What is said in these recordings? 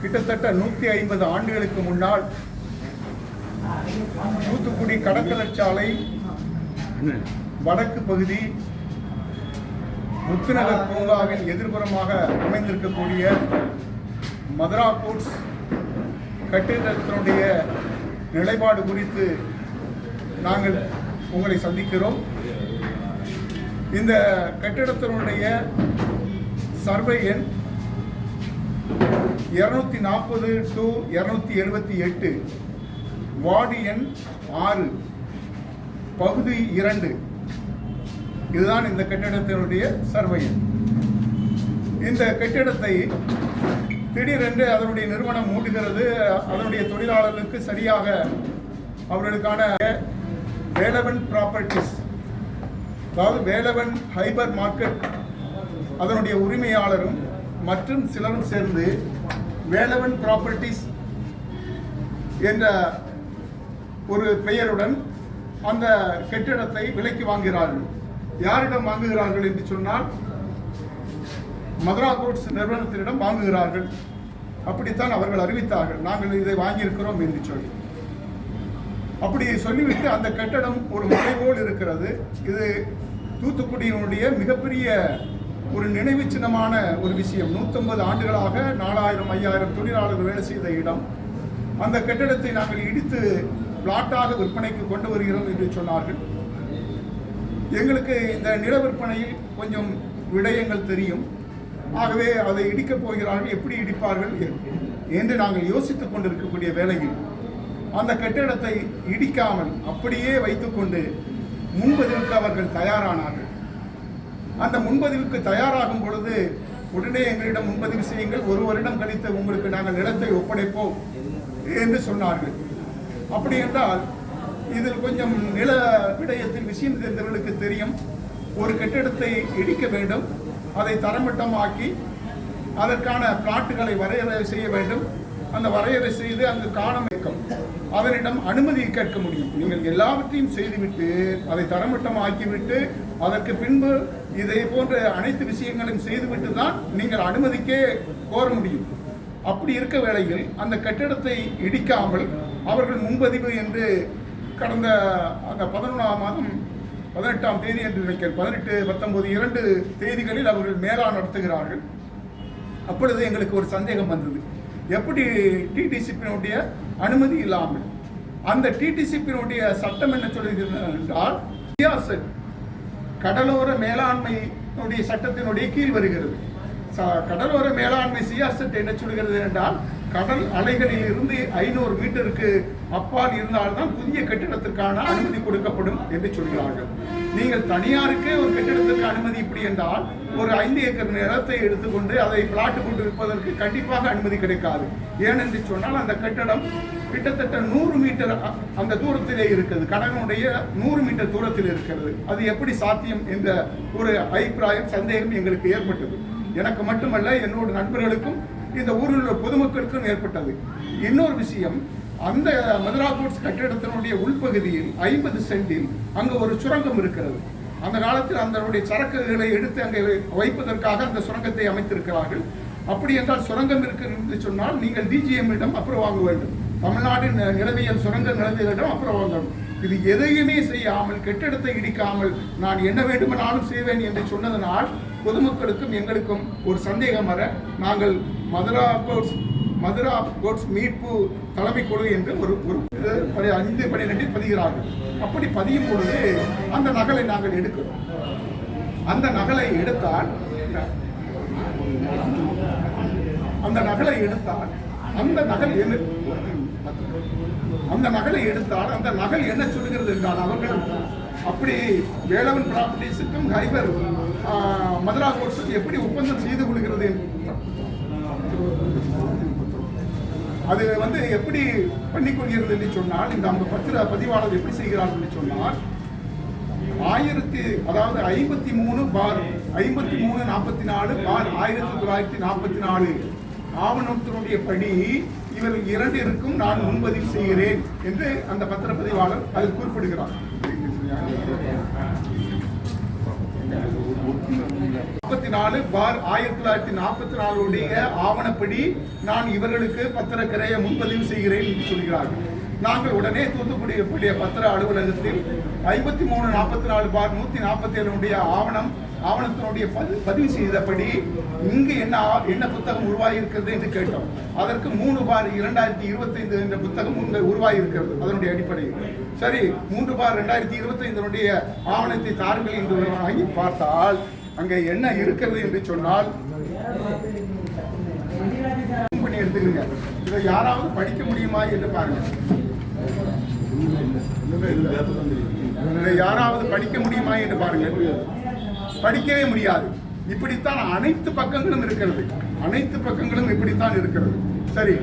கிட்டத்தட்ட நூற்றி ஐம்பது ஆண்டுகளுக்கு முன்னால் தூத்துக்குடி கடற்கரை சாலை வடக்கு பகுதி முத்துநகர் பூங்காவின் எதிர்புறமாக அமைந்திருக்கக்கூடிய மதுரா கோட்ஸ் கட்டிடத்தினுடைய நிலைப்பாடு குறித்து நாங்கள் உங்களை சந்திக்கிறோம். இந்த கட்டிடத்தினுடைய சர்வே எண் இரநூத்தி நாற்பது டு இரநூத்தி எழுபத்தி எட்டு வார்டு எண் ஆறு பகுதி இரண்டு. இதுதான் இந்த கட்டிடத்தினுடைய சர்வையன் இந்த கட்டிடத்தை திடீரென்று அதனுடைய நிறுவனம் மூடுகிறது அதனுடைய தொழிலாளர்களுக்கு சரியாக அவர்களுக்கான வேலவன் ப்ராப்பர்ட்டிஸ் அதாவது வேலவன் ஹைபர் மார்க்கெட் அதனுடைய உரிமையாளரும் மற்றும் சிலரும் சேர்ந்து வேலவன் ப்ராப்பர்ட்டிஸ் என்ற ஒரு பெயருடன் அந்த கட்டிடத்தை விலைக்கு வாங்குகிறார்கள். யாரிடம் வாங்குகிறார்கள் என்று சொன்னால் மதுரா கோட்ஸ் நிறுவனத்தினிடம் வாங்குகிறார்கள். அப்படித்தான் அவர்கள் அறிவித்தார்கள். நாங்கள் இதை வாங்கியிருக்கிறோம் என்று சொல்லி. அப்படி சொல்லிவிட்டு அந்த கட்டடம் ஒரு மலை போல் இருக்கிறது. இது தூத்துக்குடியினுடைய மிகப்பெரிய ஒரு நினைவு சின்னமான ஒரு விஷயம். நூற்றம்பது ஆண்டுகளாக நாலாயிரம் ஐயாயிரம் தொழிலாளர்கள் வேலை செய்த இடம். அந்த கட்டிடத்தை நாங்கள் இடித்து பிளாட்டாக விற்பனைக்கு கொண்டு வருகிறோம் என்று சொன்னார்கள். எங்களுக்கு இந்த நில விற்பனையில் கொஞ்சம் விடயங்கள் தெரியும். ஆகவே அதை இடிக்கப் போகிறார்கள். எப்படி இடிப்பார்கள் என்று நாங்கள் யோசித்துக் கொண்டிருக்கக்கூடிய வேளையில் அந்த கட்டிடத்தை இடிக்காமல் அப்படியே வைத்துக்கொண்டு முன்பதிவுக்கு அவர்கள் தயாரானார்கள். அந்த முன்பதிவுக்கு தயாராகும் பொழுது உடனே எங்களிடம் முன்பதிவு செய்யுங்கள். ஒரு வருடம் கழித்து உங்களுக்கு நாங்கள் நிலத்தை ஒப்படைப்போம் என்று சொன்னார்கள். அப்படி என்றால் இதில் கொஞ்சம் நில விடயத்தில் விஷயம் தெரிந்தவர்களுக்கு தெரியும். ஒரு கட்டிடத்தை இடிக்க வேண்டும். அதை தரமட்டமாக்கி அதற்கான பிளாட்டுகளை வரையறை செய்ய வேண்டும். அந்த வரையறை செய்து அங்கு காணம் வைக்கும் அவரிடம் அனுமதி கேட்க முடியும். நீங்கள் எல்லாவற்றையும் செய்துவிட்டு அதை தரமட்டம் ஆக்கிவிட்டு அதற்கு பின்பு இதை போன்ற அனைத்து விஷயங்களையும் செய்துவிட்டு தான் நீங்கள் அனுமதிக்கே கோர முடியும். அப்படி இருக்க வேளையில் அந்த கட்டிடத்தை இடிக்காமல் அவர்கள் முன்பதிவு என்று கடந்த அந்த பதினொன்றாம் மாதம் பதினெட்டாம் தேதி என்று நினைக்கிறேன் பதினெட்டு பத்தொன்பது இரண்டு தேதிகளில் அவர்கள் மேலா நடத்துகிறார்கள். அப்பொழுது எங்களுக்கு ஒரு சந்தேகம் வந்தது. எப்படி டிடிசிப்பினுடைய அனுமதி இல்லாமல் அந்த டிடிசிப்பினுடைய சட்டம் என்ன சொல்கிறது என்றால் கடலோர மேலாண்மையினுடைய சட்டத்தினுடைய கீழ் வருகிறது. ச- கடலோர மேலாண்மை சியாசட் என்ன சொல்கிறது என்றால் கடல் அலைகளில் இருந்து ஐநூறு மீட்டருக்கு அப்பால் இருந்தால்தான் புதிய கட்டிடத்திற்கான அனுமதி கொடுக்கப்படும் என்று சொல்கிறார்கள். நீங்கள் தனியாருக்கே ஒரு கட்டிடத்திற்கு அனுமதி இப்படி என்றால் ஒரு ஐந்து ஏக்கர் நிலத்தை எடுத்துக்கொண்டு அதை பிளாட் போட்டு விற்பதற்கு கண்டிப்பாக அனுமதி கிடைக்காது. ஏனென்று சொன்னால் அந்த கட்டடம் கிட்டத்தட்ட நூறு மீட்டர் அந்த தூரத்திலே இருக்கிறது. கடனுடைய நூறு மீட்டர் தூரத்தில் இருக்கிறது. அது எப்படி சாத்தியம் என்ற ஒரு அபிப்பிராயம் சந்தேகம் எங்களுக்கு ஏற்பட்டது. எனக்கு மட்டுமல்ல என்னோட நண்பர்களுக்கும் இந்த ஊரில் உள்ள பொதுமக்களுக்கும் ஏற்பட்டது. இன்னொரு விஷயம் அந்த மதுரா கோட்ஸ் கட்டிடத்தினுடைய உள்பகுதியில் ஐம்பது சென்டில் அங்கு ஒரு சுரங்கம் இருக்கிறது. அந்த காலத்தில் அதனுடைய சரக்குகளை எடுத்து அங்கே வைப்பதற்காக அந்த சுரங்கத்தை அமைத்திருக்கிறார்கள். அப்படி என்றால் சுரங்கம் இருக்கிறது என்று சொன்னால் நீங்கள் டிஜிஎம்மிடம் அப்புறம் வாங்க வேண்டும். தமிழ்நாடு நிலவியல் சுரங்க நிலவியலிடம் அப்புறம் வாங்க வேண்டும். இது எதையுமே செய்யாமல் கெட்டிடத்தை இடிக்காமல் நான் என்ன வேண்டுமானாலும் செய்வேன் என்று சொன்னதனால் பொதுமக்களுக்கும் எங்களுக்கும் ஒரு சந்தேகம் வர நாங்கள் மதுரா கோட்ஸ் மதுரா கோட்ஸ் மீட்பு தலைமை குழு என்று ஒரு ஒரு படி ஐந்து பனிரெண்டில் பதிகிறார்கள். அப்படி பதியும் பொழுது அந்த நகலை நாங்கள் எடுக்கிறோம். அந்த நகலை எடுத்தால் அந்த நகலை எடுத்தால் அந்த நகல் என்ன அந்த நகலை எடுத்தால் அந்த நகல் என்ன சொல்லுகிறது என்றால் அவர்கள் அப்படி வேலவன் ப்ராப்பர்ட்டிஸுக்கும் ஹைபர் மதுரா கோட்ஸுக்கு எப்படி ஒப்பந்தம் செய்து கொள்கிறது அது வந்து எப்படி பண்ணிக்கொள்கிறது என்று சொன்னால் இந்த அந்த பத்திர பதிவாளர் எப்படி செய்கிறார் என்று சொன்னால் ஆயிரத்தி அதாவது ஐம்பத்தி மூணு பார் ஐம்பத்தி மூணு நாற்பத்தி நாலு பார் ஆயிரத்தி தொள்ளாயிரத்தி நாற்பத்தி நாலு. ஆவணத்தினுடைய படி இவர் இரண்டிற்கும் நான் முன்பதிவு செய்கிறேன் என்று அந்த பத்திரப்பதிவாளர் அதில் குறிப்பிடுகிறார். நாற்பத்தி நாலு பார் ஆயிரத்தி தொள்ளாயிரத்தி நாற்பத்தி நாலுடைய ஆவணப்படி நான் இவர்களுக்கு பத்திரக்கரையை முன்பதிவு செய்கிறேன் என்று சொல்கிறார்கள். நாங்கள் உடனே தூத்துக்குடி புள்ளிய பத்திர அலுவலகத்தில் ஐம்பத்தி மூணு நாற்பத்தி நாலு பார் நூற்றி நாற்பத்தி ஏழுடைய ஆவணம் ஆவணத்தினுடைய பதி- பதிவு செய்தபடி இங்கு என்ன என்ன புத்தகம் உருவாகியிருக்கிறது என்று கேட்டோம். அதற்கு மூணு பார் இரண்டாயிரத்தி இருபத்தைந்து என்ற புத்தகம் உங்க உருவாகியிருக்கிறது அதனுடைய அடிப்படையில். சரி மூன்று பார் இரண்டாயிரத்தி இருபத்தைந்தினுடைய ஆவணத்தை தாருங்கள் என்று வாங்கி பார்த்தால் அங்கே என்ன இருக்கிறது என்று சொன்னால் பண்ணி எடுத்துக்கங்க. இதை யாராவது படிக்க முடியுமா என்று பாருங்க இதை யாராவது படிக்க முடியுமா என்று பாருங்க படிக்கவே முடியாது. இப்படித்தான் அனைத்து பக்கங்களும் இருக்கிறது. அனைத்து பக்கங்களும் இப்படித்தான் இருக்கிறது. சரி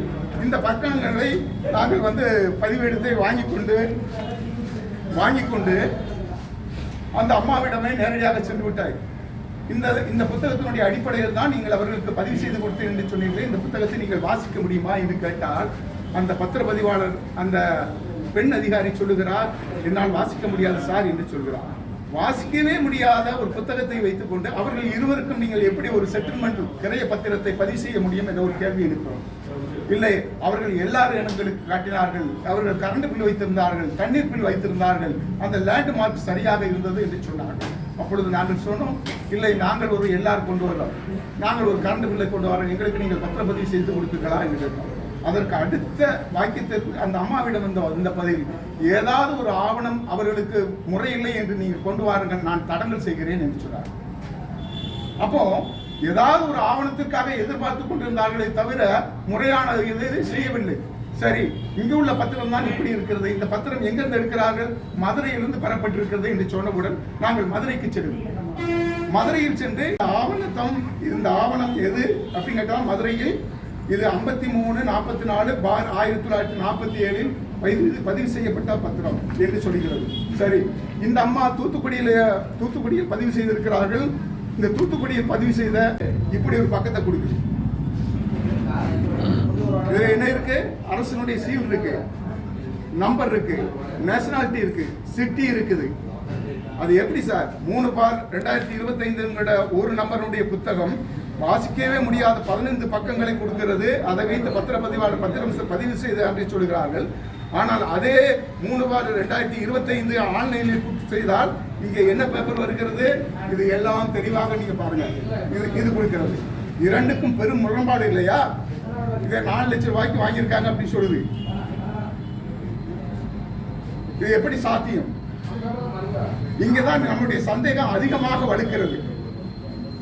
இந்த பக்கங்களை நாங்கள் வந்து பதிவேடுத்தை வாங்கி கொண்டு வாங்கி கொண்டு அந்த அம்மாவிடமே நேரடியாக சென்று விட்டாய். இந்த இந்த புத்தகத்தினுடைய அடிப்படையில் தான் நீங்கள் அவர்களுக்கு பதிவு செய்து கொடுத்தேன் என்று சொன்னீர்கள் இந்த புத்தகத்தை நீங்கள் வாசிக்க முடியுமா என்று கேட்டால் அந்த பத்திரப்பதிவாளர் அந்த பெண் அதிகாரி சொல்லுகிறார் என்னால் வாசிக்க முடியாது சார் என்று சொல்கிறார். வாசிக்கவே முடியாத ஒரு புத்தகத்தை வைத்துக்கொண்டு அவர்கள் இருவருக்கும் நீங்கள் எப்படி ஒரு செட்டில்மெண்ட் கிரைய பத்திரத்தை பதிவு செய்ய முடியும் என்ற ஒரு கேள்வி இருக்கிறோம் இல்லை அவர்கள் எல்லாரும் இடங்களுக்கு காட்டினார்கள் அவர்கள் கரண்ட் பில் வைத்திருந்தார்கள் தண்ணீர் பில் வைத்திருந்தார்கள் அந்த லேண்ட் மார்க் சரியாக இருந்தது என்று சொன்னார்கள். அப்பொழுது நாங்கள் சொன்னோம் இல்லை நாங்கள் ஒரு எல்லாரும் கொண்டு வரலாம். நாங்கள் ஒரு கரண்ட் பில்லை கொண்டு வரோம் எங்களுக்கு நீங்கள் பத்திரப்பதிவு செய்து கொடுப்பீர்களா? என்று கேட்டோம். அதற்கு அடுத்த வாக்கியத்திற்கு அந்த அம்மாவிடம் வந்த இந்த பதில் ஏதாவது ஒரு ஆவணம் அவர்களுக்கு முறையில்லை என்று நீங்கள் கொண்டு வாருங்கள் நான் தடங்கல் செய்கிறேன் என்று சொன்னார். அப்போ ஏதாவது ஒரு ஆவணத்திற்காக எதிர்பார்த்து கொண்டிருந்தார்களே தவிர முறையான இதை செய்யவில்லை. சரி இங்கு உள்ள பத்திரம் தான் இப்படி இருக்கிறது. இந்த பத்திரம் எங்கிருந்து எடுக்கிறார்கள்? மதுரையிலிருந்து பெறப்பட்டிருக்கிறது என்று சொன்னவுடன் நாங்கள் மதுரைக்கு செல்வோம் மதுரையில் சென்று ஆவணத்தம் இந்த ஆவணம் எது அப்படின்னு கேட்டால் மதுரையில் இது ஐம்பத்தி மூணு நாற்பத்தி நாலு பார் ஆயிரத்தி தொள்ளாயிரத்தி நாற்பத்தி ஏழில் பதிவு பதிவு செய்யப்பட்ட பத்திரம் என்று சொல்கிறது சரி இந்த அம்மா தூத்துக்குடியில் தூத்துக்குடியில் பதிவு செய்திருக்கிறார்கள். இந்த தூத்துக்குடியில் பதிவு செய்த இப்படி ஒரு பக்கத்தை கொடுக்குது. இதுல என்ன இருக்கு? அரசனுடைய சீல் இருக்கு. நம்பர் இருக்கு. நேஷனாலிட்டி இருக்கு. சிட்டி இருக்குது. அது எப்படி சார்? மூணு பார் ரெண்டாயிரத்தி இருபத்தைந்துங்கிற ஒரு நம்பருடைய புத்தகம் வாசிக்கவே முடியாத பதினைந்து பக்கங்களை கொடுக்கிறது. அதை வைத்து பத்திரப்பதிவாளர் பத்திரம் பதிவு செய்து அப்படி சொல்கிறார்கள். ஆனால் அதே மூணு பார் ரெண்டாயிரத்தி இருபத்தைந்து ஆன்லைனில் செய்தால் இங்கே என்ன பேப்பர் வருகிறது? இது எல்லாம் தெளிவாக நீங்கள் பாருங்கள் இது இது கொடுக்கிறது. இரண்டுக்கும் பெரும் முரண்பாடு இல்லையா? இதை நாலு லட்சம் ரூபாய்க்கு வாங்கியிருக்காங்க அப்படின்னு சொல்லுது. இது எப்படி சாத்தியம்? இங்கதான் நம்முடைய சந்தேகம் அதிகமாக வலுக்கிறது.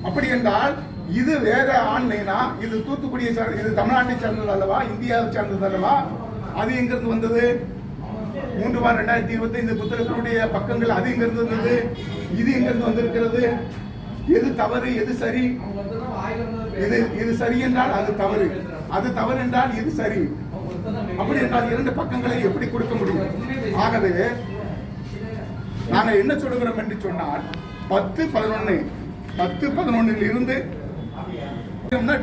அப்படி என்றால் இது வேற ஆன்லைனா இது தூத்துக்குடியை சார் இது தமிழ்நாட்டை சார்ந்தது அல்லவா? இந்தியாவை சார்ந்தது அல்லவா? அது எங்கிருந்து வந்தது? மூன்று வாரம் ரெண்டாயிரத்தி இருபத்தி ஐந்து புத்தகத்தினுடைய பக்கங்கள் அது எங்கிருந்து வந்தது? இது எங்கிருந்து வந்திருக்கிறது? எது தவறு எது சரி? இது இது சரி என்றால் அது தவறு. அது தவறு என்றால் இது சரி. அப்படி என்றால் இரண்டு பக்கங்களை எப்படி கொடுக்க முடியும்? ஆகவே நாங்கள் என்ன சொல்லுகிறோம் என்று சொன்னால் பத்து பதினொன்னு பத்து பதினொன்னில் இருந்து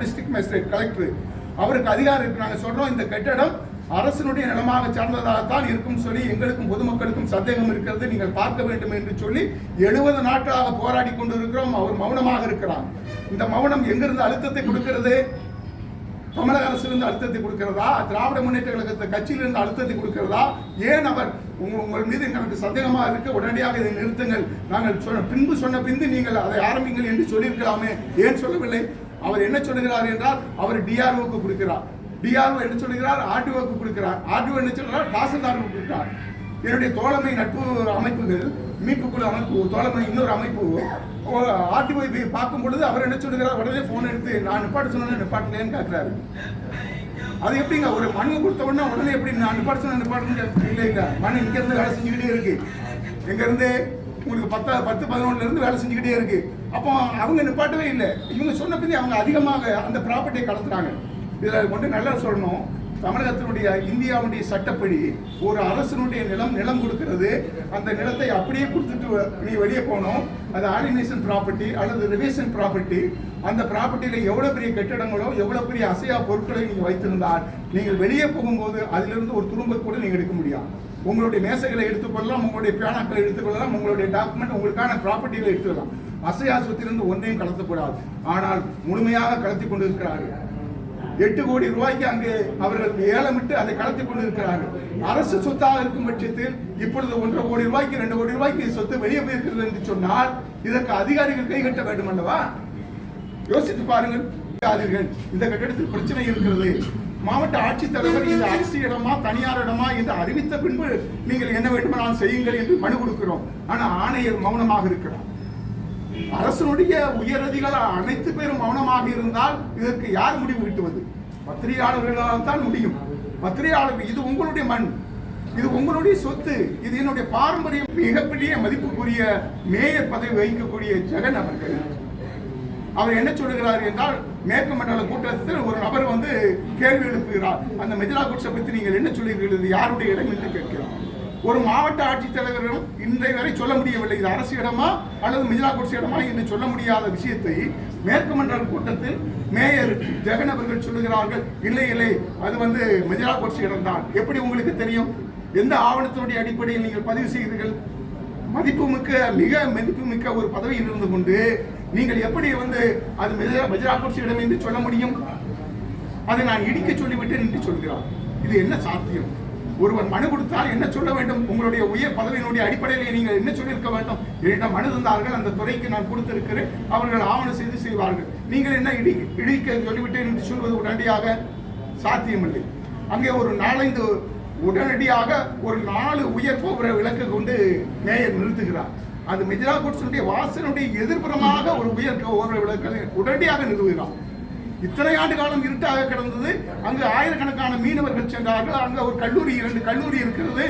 டிஸ்ட்ரிக்ட் மேஜிஸ்ட்ரேட் கலெக்டர் அவருக்கு அதிகாரம் இருக்கு நாங்கள் சொல்றோம் இந்த கட்டடம் அரசனுடைய நிலமாக சார்ந்ததாகத்தான் இருக்கும் சொல்லி எங்களுக்கும் பொதுமக்களுக்கும் சந்தேகம் இருக்கிறது நீங்கள் பார்க்க வேண்டும் என்று சொல்லி எழுபது நாட்களாக போராடி கொண்டு இருக்கிறோம் அவர் மௌனமாக இருக்கிறார். இந்த மௌனம் எங்கிருந்து அழுத்தத்தை கொடுக்கிறது? தமிழக அரசிலிருந்து அழுத்தத்தை கொடுக்கிறதா? திராவிட முன்னேற்ற கழகத்தை கட்சியிலிருந்து அழுத்தத்தை கொடுக்கிறதா? ஏன் அவர் உங்கள் உங்கள் மீது எனக்கு சந்தேகமாக இருக்க? உடனடியாக இதை நிறுத்துங்கள். நாங்கள் சொன்ன பின்பு சொன்ன பின்பு நீங்கள் அதை ஆரம்பிங்கள் என்று சொல்லியிருக்கலாமே. ஏன் சொல்லவில்லை? அவர் என்ன சொல்லுகிறார் என்றால் அவர் டிஆர்ஓக்கு கொடுக்கிறார். டிஆர்ஓ என்ன சொல்லுகிறார்? ஆர்டிஓக்கு கொடுக்கிறார். ஆர்டிஓ என்ன சொல்கிறார் தாசில்தாருக்கு கொடுக்கிறார். என்னுடைய தோழமை நட்பு அமைப்புகள் மீட்புக்குழு அமைப்பு தோழமை இன்னொரு அமைப்பு. ஆர்டிஓ போய் பார்க்கும் பொழுது அவர் என்ன சொல்லுகிறார்? உடனே போன் எடுத்து நான் நிப்பாட்ட சொன்னேன் நிப்பாட்டலேன்னு கேட்கிறாரு. அது எப்படிங்க? ஒரு மனு கொடுத்த உடனே உடனே எப்படி நான் நிப்பாட்ட சொன்ன நிப்பாட்டு இல்லைங்க மனு இங்கேருந்து வேலை செஞ்சுக்கிட்டே இருக்கு. எங்க இருந்து? உங்களுக்கு பத்தா பத்து பதினொன்னுல இருந்து வேலை செஞ்சுக்கிட்டே இருக்கு. அப்போ அவங்க நிப்பாட்டவே இல்லை. இவங்க சொன்ன பின்னே அவங்க அதிகமாக அந்த ப்ராப்பர்ட்டியை கடத்துறாங்க. இதில் கொண்டு நல்லா சொல்லணும். தமிழகத்தினுடைய இந்தியாவுடைய சட்டப்படி ஒரு அரசனுடைய நிலம் நிலம் கொடுக்கிறது. அந்த நிலத்தை அப்படியே கொடுத்துட்டு வ- நீ வெளியே போகணும். அது ஆலினேஷன் ப்ராப்பர்ட்டி அல்லது ரிவேஷன் ப்ராப்பர்ட்டி அந்த ப்ராப்பர்ட்டியில் எவ்வளோ பெரிய கட்டிடங்களோ எவ்வளோ பெரிய அசையா பொருட்களை நீங்கள் வைத்திருந்தால் நீங்கள் வெளியே போகும்போது அதிலிருந்து ஒரு துரும்ப கூட நீங்க எடுக்க முடியாது. உங்களுடைய மேசைகளை எடுத்துக்கொள்ளலாம் உங்களுடைய பேனாக்களை எடுத்துக்கொள்ளலாம் உங்களுடைய டாக்குமெண்ட் உங்களுக்கான ப்ராப்பர்ட்டிகளை எடுத்துக்கலாம். அசையா சொத்திலிருந்து ஒன்றையும் கலத்தக்கூடாது ஆனால் முழுமையாக கலத்தி கொண்டிருக்கிறார்கள். எட்டு கோடி ரூபாய்க்கு அங்கே அவர்கள் ஏலமிட்டு அதை கலத்தி கொண்டிருக்கிறார்கள். அரசு சொத்தாக இருக்கும் பட்சத்தில் இப்பொழுது ஒன்றரை கோடி ரூபாய்க்கு ரெண்டு கோடி ரூபாய்க்கு சொத்து வெளியே போயிருக்கிறது என்று சொன்னால் இதற்கு அதிகாரிகள் கை கட்ட வேண்டும் அல்லவா? யோசித்து பாருங்கள். அதிகாரிகள் இந்த கட்டிடத்தில் பிரச்சனை இருக்கிறது. மாவட்ட ஆட்சித்தலைவர் இந்த அரசு இடமா தனியார் இடமா என்று அறிவித்த பின்பு நீங்கள் என்ன வேண்டுமானால் செய்யுங்கள் என்று மனு கொடுக்கிறோம். ஆனா ஆணையர் மௌனமாக இருக்கிறார். அரசனுடைய உயரதிகள் அனைத்து பேரும் மௌனமாக இருந்தால் இதற்கு யார் முடிவு கிட்டுவது? பத்திரிகையாளர்களால் தான் முடியும். பத்திரிகையாளர்கள் இது உங்களுடைய மண். இது உங்களுடைய சொத்து. இது என்னுடைய பாரம்பரியம் மிகப்பெரிய மதிப்புக்குரிய மேயர் பதவி வகிக்கக்கூடிய ஜெகன் அவர்கள். அவர் என்ன சொல்லுகிறார் என்றால் மேற்கு மண்டல கூட்டத்தில் ஒரு நபர் வந்து கேள்வி எழுப்புகிறார். அந்த மெஜிலா குட்ஸை பற்றி நீங்கள் என்ன சொல்லுகிறீர்கள்? இது யாருடைய இடம் என்று கேட்கிறார் ஒரு மாவட்ட ஆட்சித்தலைவரும் இன்றை வரை சொல்ல முடியவில்லை. இது அரசு இடமா அல்லது மிதிலா குடிசை இடமா என்று சொல்ல முடியாத விஷயத்தை மேற்கு மண்டல கூட்டத்தில் மேயர் ஜெகன் அவர்கள் சொல்லுகிறார்கள். இல்லை இல்லை அது வந்து மிதிலா குடிசை இடம்தான். எப்படி உங்களுக்கு தெரியும்? எந்த ஆவணத்தினுடைய அடிப்படையில் நீங்கள் பதிவு செய்தீர்கள்? மதிப்புமிக்க மிக மதிப்புமிக்க ஒரு பதவியில் இருந்து கொண்டு நீங்கள் எப்படி வந்து அது மெஜராகுட்சியிடம் என்று சொல்ல முடியும்? அதை நான் இடிக்க சொல்லிவிட்டேன் என்று சொல்கிறார். இது என்ன சாத்தியம்? ஒருவன் மனு கொடுத்தால் என்ன சொல்ல வேண்டும்? உங்களுடைய உயர் பதவியினுடைய அடிப்படையில் நீங்கள் என்ன சொல்லியிருக்க வேண்டும்? என்னிடம் மனு தந்தார்கள் அந்த துறைக்கு நான் கொடுத்திருக்கிறேன். அவர்கள் ஆவணம் செய்து செய்வார்கள். நீங்கள் என்ன இடி இடிக்க சொல்லிவிட்டேன் என்று சொல்வது உடனடியாக சாத்தியமில்லை. அங்கே ஒரு நாலந்து உடனடியாக ஒரு நாலு உயர் கோபுர விளக்கு கொண்டு மேயர் நிறுத்துகிறார். அது மிஜிலா கோட்ஸனுடைய வாசனுடைய எதிர்ப்புறமாக ஒரு உயர் கோபுர விளக்கு உடனடியாக நிறுவுகிறார். இத்தனை ஆண்டு காலம் இருட்டாக கிடந்தது. அங்கு ஆயிரக்கணக்கான மீனவர்கள் சென்றார்கள். அங்கு ஒரு கல்லூரி இரண்டு கல்லூரி இருக்கிறது.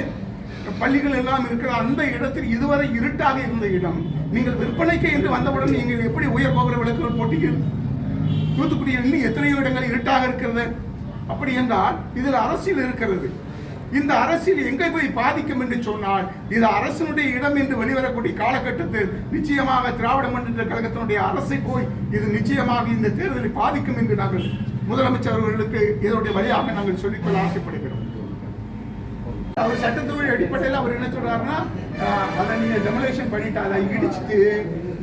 பள்ளிகள் எல்லாம் இருக்கிற அந்த இடத்தில் இதுவரை இருட்டாக இருந்த இடம். நீங்கள் விற்பனைக்கு என்று வந்தவுடன் நீங்கள் எப்படி உயர் கோபுர விளக்குகள் போட்டீங்க தூத்துக்குடியில் இன்னும் எத்தனையோ இடங்கள் இருட்டாக இருக்கிறது. அப்படி என்றால் இதில் அரசியல் இருக்கிறது. இந்த அரசியல் எங்கே போய் பாதிக்கும் என்று சொன்னால் இது அரசனுடைய இடம் என்று வெளிவரக்கூடிய காலகட்டத்தில் நிச்சயமாக திராவிட முன்னேற்ற கழகத்தினுடைய அரசை போய் இது நிச்சயமாக இந்த தேர்தலை பாதிக்கும் என்று நாங்கள் முதலமைச்சர் அவர்களுக்கு இதனுடைய வழியாக நாங்கள் சொல்லிக்கொள்ள ஆசைப்படுகிறோம். அவர் சட்டத்துறை அடிப்படையில் அவர் என்ன சொல்றாருன்னா ஆஹ், அதை நீங்க டெமலேஷன் பண்ணிட்டு அதை இடிச்சிட்டு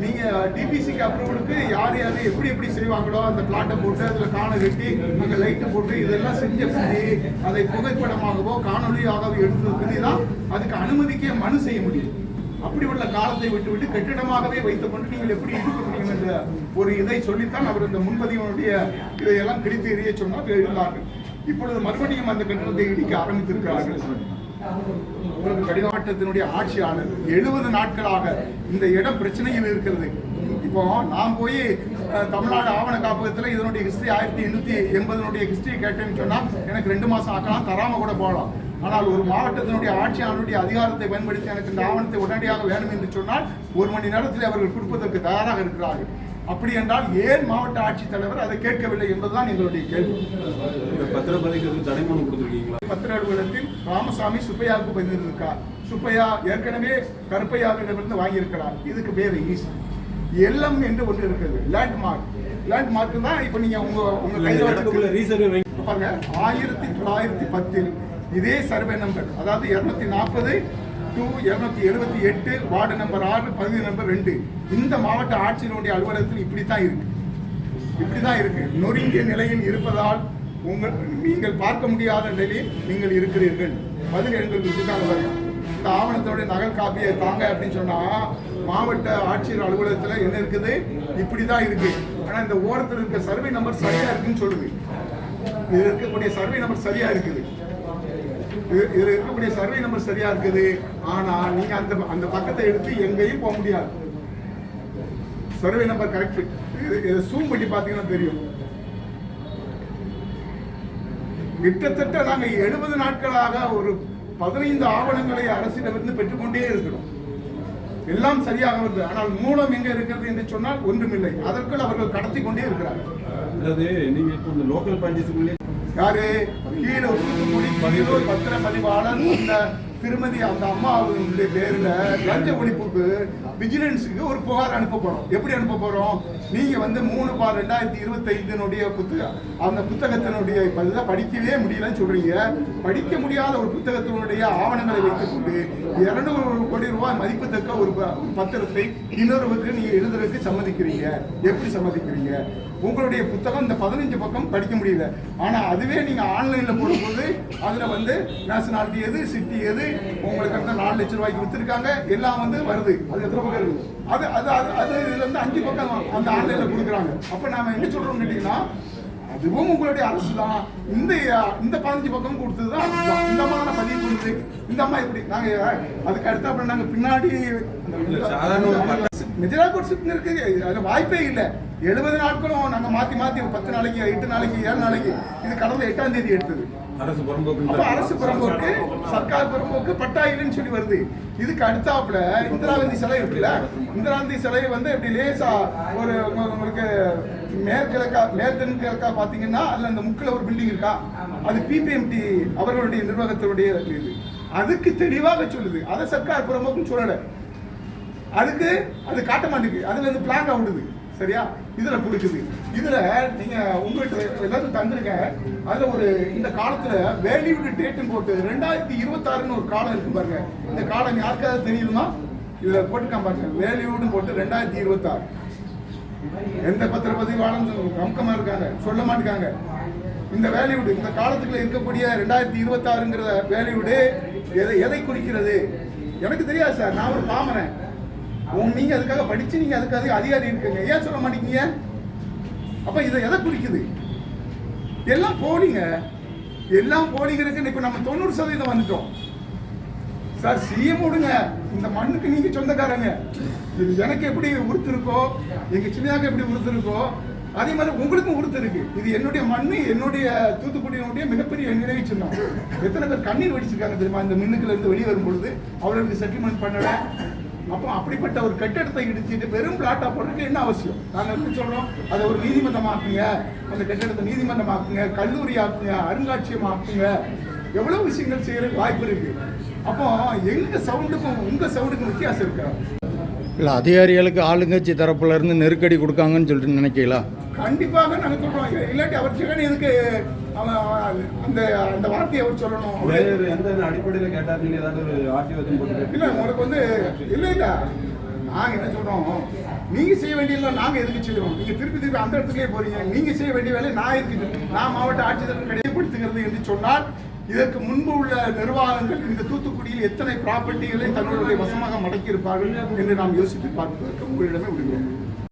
நீங்க டிபிசிக்கு அப்ரூவலுக்கு யார் யார் எப்படி எப்படி செய்வாங்களோ அந்த பிளாட்டை போட்டு அதுல காண கட்டி அங்க லைட்டை போட்டு இதெல்லாம் செஞ்ச பிறகு அதை புகைப்படமாகவோ காணொலியாகவோ எடுத்தது பிறகு தான் அதுக்கு அனுமதிக்கே மனு செய்ய முடியும். அப்படி உள்ள காலத்தை விட்டுவிட்டு கட்டிடமாகவே வைத்துக் கொண்டு நீங்கள் எப்படி இருக்க முடியும் என்ற ஒரு இதை சொல்லித்தான் அவர் இந்த முன்பதிவனுடைய இதையெல்லாம் கிழித்து எறிய சொன்னால் எழுந்தார்கள் இப்பொழுது மறுபடியும் அந்த கட்டிடத்தை இடிக்க ஆரம்பித்திருக்கிறார்கள். உங்களுக்கு கடிதமாட்டத்தினுடைய ஆட்சியாளர் எழுபது நாட்களாக இந்த இடம் பிரச்சனையில் இருக்கிறது. இப்போ நான் போய் தமிழ்நாடு ஆவண காப்பகத்தில் இதனுடைய ஹிஸ்டரி ஆயிரத்தி எண்ணூத்தி எண்பதனுடைய ஹிஸ்டரி கேட்டேன்னு சொன்னா எனக்கு ரெண்டு மாசம் ஆக்கலாம் தராம கூட போகலாம். ஆனால் ஒரு மாவட்டத்தினுடைய ஆட்சியாளருடைய அதிகாரத்தை பயன்படுத்தி எனக்கு இந்த ஆவணத்தை உடனடியாக வேணும் என்று சொன்னால் ஒரு மணி நேரத்தில் அவர்கள் கொடுப்பதற்கு தயாராக இருக்கிறார்கள். அப்படி என்றால் ஏன் மாவட்ட ஆட்சித்தலைவர் அதை கேட்கவில்லை என்பதுதான் எங்களுடைய கேள்வி. பத்திரப்பதிவுக்கு தடைமனு கொடுத்துருக்கீங்களா? பத்திர அலுவலகத்தில் ராமசாமி சுப்பையாவுக்கு பதிந்திருக்கார் சுப்பையா ஏற்கனவே கருப்பையாவிடமிருந்து வாங்கியிருக்கிறார். இதுக்கு பேர் ஈஸ். எல்எம் என்று ஒன்று இருக்கிறது லேண்ட்மார்க் லேண்ட்மார்க் தான் இப்போ நீங்க உங்க உங்க இல்ல, இந்த கையில் ரீசர்வே இப்ப பாருங்க. ஆயிரத்தி தொள்ளாயிரத்தி பத்தில் இதே சர்வே நம்பர் அதாவது இருநூத்தி நாற்பது டூ இருநூத்தி எழுபத்தி எட்டு வார்டு நம்பர் ஆறு பகுதி நம்பர் ரெண்டு. இந்த மாவட்ட ஆட்சியினுடைய அலுவலகத்தில் இப்படி தான் இருக்கு. இப்படிதான் இருக்கு. நொறுங்கிய நிலையில் இருப்பதால் உங்கள் நீங்கள் பார்க்க முடியாத நிலையில் நீங்கள் இருக்கிறீர்கள். பதில் எங்களுக்கு இதுக்காக இந்த ஆவணத்தோட நகல் காப்பியை தாங்க அப்படின்னு சொன்னா மாவட்ட ஆட்சியர் அலுவலகத்தில் என்ன இருக்குது? இப்படி தான் இருக்கு. ஆனால் இந்த ஓரத்தில் இருக்க சர்வே நம்பர் சரியா இருக்குன்னு சொல்லுது இருக்கக்கூடிய சர்வே நம்பர் சரியா இருக்குது. இது இருக்கக்கூடிய சர்வே நம்பர் சரியா இருக்குது. ஆனா நீங்க அந்த அந்த பக்கத்தை எடுத்து எங்கேயும் போக முடியாது. சர்வே நம்பர் கரெக்ட் இதை சூம் பண்ணி பார்த்தீங்கன்னா தெரியும். கிட்டத்தட்ட நாங்க எழுபது நாட்களாக ஒரு பதினைந்து ஆவணங்களை அரசிடமிருந்து பெற்றுக்கொண்டே இருக்கிறோம். எல்லாம் சரியாக வருது. ஆனால் மூலம் எங்க இருக்கிறது என்று சொன்னால் ஒன்றுமில்லை. அதற்குள் அவர்கள் கடத்தி கொண்டே இருக்கிறார்கள். அதாவது நீங்க இப்போ லோக்கல் பஞ்சாயத்துக்குள்ளே யாரு? கீழே தூத்துக்குடி பத்திர பத்திரப்பதிவாளர் அந்த திருமதி அந்த அம்மாவுடைய பேர்ல லஞ்ச ஒழிப்புக்கு விஜிலன்ஸுக்கு ஒரு புகார் அனுப்ப போறோம். எப்படி அனுப்ப போறோம்? நீங்க வந்து மூணு பார் ரெண்டாயிரத்தி இருபத்தைந்தினுடைய புத்தகம் அந்த புத்தகத்தினுடைய பதிலாக படிக்கவே முடியலன்னு சொல்றீங்க. படிக்க முடியாத ஒரு புத்தகத்தினுடைய ஆவணங்களை வைத்துக்கொண்டு இரநூறு கோடி ரூபாய் மதிப்புத்தக்க ஒரு ப- பத்திரத்தை இன்னொருவருக்கு நீங்க எழுதுறதுக்கு சம்மதிக்கிறீங்க. எப்படி சம்மதிக்கிறீங்க? உங்களுடைய புத்தகம் இந்த பதினஞ்சு பக்கம் படிக்க முடியல. ஆனால் அதுவே நீங்கள் ஆன்லைனில் போடும்போது அதில் வந்து நேஷனாலிட்டி எது சிட்டி எது உங்களுக்கு அந்த நாலு லட்ச ரூபாய்க்கு விற்றுருக்காங்க எல்லாம் வந்து வருது. அது எத்தனை பக்கம் இருக்குது அது அது அது அது இதுல இருந்து அஞ்சு பக்கம் அந்த ஆன்லைன்ல கொடுக்குறாங்க. அப்ப நாம என்ன சொல்றோம் கேட்டீங்கன்னா அதுவும் உங்களுடைய அரசு தான். இந்த இந்த பதினஞ்சு பக்கம் கொடுத்தது தான். இந்த அம்மா தானே பதிவு பண்ணுது? இந்த அம்மா இப்படி நாங்க அதுக்கு அடுத்தாப்புல நாங்க பின்னாடி இல்ல, சாதாரண ஒரு பட்ட- மெஜரா கோர்ஸ் இருக்கு. அதுல வாய்ப்பே இல்லை. எழுபது நாட்களும் நாங்க மாத்தி மாத்தி பத்து நாளைக்கு எட்டு நாளைக்கு ஏழு நாளைக்கு இது கடந்த எட்டாம் தேதி எடுத்தது. அரசு புறம்போக்கு அரசு புறம்போக்கு சர்க்கார் புறம்போக்கு பட்டா இல்லைன்னு சொல்லி வருது. இதுக்கு அடுத்தாப்புல இந்திரா காந்தி சிலை இருக்குல்ல? இந்திரா காந்தி சிலை வந்து இப்படி லேசா ஒரு உங்க- உங்களுக்கு மேற்கிழக்கா மேற்தென் கிழக்கா பாத்தீங்கன்னா அதுல அந்த முக்கில் ஒரு பில்டிங் இருக்கா? அது பிபிஎம்டி அவர்களுடைய நிர்வாகத்தினுடைய இது. அதுக்கு தெளிவாக சொல்லுது. அதை சர்க்கார் புறம்போக்குன்னு சொல்லலை. அதுக்கு அது காட்ட மாட்டேங்குது அதுல இருந்து பிளாங்கா விடுது சரியா? இதுல கொடுக்குது இதுல நீங்க உங்கள்கிட்ட ஏதாவது தந்திருக்க அதுல ஒரு இந்த காலத்துல வேல்யூடு டேட்டும் போட்டு ரெண்டாயிரத்தி இருபத்தாறுன்னு ஒரு காலம் இருக்கு பாருங்க. இந்த காலம் யாருக்காவது தெரியுமா? இதுல போட்டுக்காம பாருங்க. வேல்யூடு போட்டு ரெண்டாயிரத்தி இருபத்தாறு. எந்த பத்திரப்பதிவாளம் கம்கமாக இருக்காங்க. சொல்ல மாட்டேங்காங்க. இந்த வேல்யூடு இந்த காலத்துக்குள்ள இருக்கக்கூடிய ரெண்டாயிரத்தி இருபத்தாறுங்கிற வேல்யூடு எதை எதை குறிக்கிறது? எனக்கு தெரியாது சார். நான் ஒரு பாமரன். உங்க நீங்க அதுக்காக படிச்சு நீங்க அதுக்காக அதிகாரி இருக்குங்க. ஏன் சொல்ல மாட்டேங்க? அப்ப இதை எதை குறிக்குது? எல்லாம் போலிங்க எல்லாம் போலிங்கிறதுக்கு இப்ப நம்ம தொண்ணூறு சதவீதம் வந்துட்டோம். சார் சிஎம் விடுங்க இந்த மண்ணுக்கு நீங்க சொந்தக்காரங்க. இது எனக்கு எப்படி உறுத்து இருக்கோ எங்க சின்னதாக எப்படி உறுத்து இருக்கோ அதே மாதிரி உங்களுக்கும் உறுத்து இருக்கு. இது என்னுடைய மண்ணு என்னுடைய தூத்துக்குடியினுடைய மிகப்பெரிய நினைவு சின்னம். எத்தனை பேர் கண்ணீர் வடிச்சிருக்காங்க தெரியுமா? இந்த மின்னுக்குள்ள இருந்து வெளியே வரும் பொழுது அவர்களுக்கு செட்டில்மெண்ட் பண்ணல. அப்போ அப்படிப்பட்ட ஒரு கட்டடத்தை இடிச்சுட்டு பெரும் பிளாட்டா போடுறதுக்கு என்ன அவசியம்? நாங்க எப்படி சொல்றோம்? அதை ஒரு நீதிமன்றம் ஆக்குங்க அந்த கட்டடத்தை நீதிமன்றம் ஆக்குங்க கல்லூரி ஆக்குங்க அருங்காட்சியகம் ஆக்குங்க எவ்வளவு விஷயங்கள் செய்யறதுக்கு வாய்ப்பு இருக்கு. அப்போ எங்க சவுண்டுக்கும் உங்க சவுண்டுக்கும் வித்தியாசம் இருக்கா? இல்லை அதிகாரிகளுக்கு ஆளுங்கட்சி தரப்புல இருந்து நெருக்கடி கொடுக்காங்கன்னு சொல்லிட்டு நினைக்கிறீங்களா கண்டிப்பாக நாங்க சொல்றோம். இல்ல- இல்லாட்டி அவர் ஜெகன் அவன் அந்த அந்த வார்த்தையை அவர் சொல்லணும். எந்த அடிப்படையில கேட்டார்? நீங்க ஏதாவது ஒரு ஆர்டி வச்சு போட்டு இல்ல? உங்களுக்கு வந்து இல்ல இல்ல. நாங்க என்ன சொல்றோம்? நீங்க செய்ய வேண்டியதுல நாங்க எதுக்கு செய்யறோம்? நீங்க திருப்பி திருப்பி அந்த இடத்துக்கே போறீங்க. நீங்க செய்ய வேண்டிய வேலையை நான் செய்யணும்? நான் மாவட்ட ஆட்சித்தலைவர் கடைபிடித்துகிறது என்று சொன்னால் இதற்கு முன்பு உள்ள நிர்வாகங்கள் இந்த தூத்துக்குடியில் எத்தனை ப்ராப்பர்ட்டிகளை தங்களுடைய வசமாக மடக்கியிருப்பார்கள் என்று நாம் யோசித்து பார்ப்பதற்கு உங்களிடமே விடுகிறோம்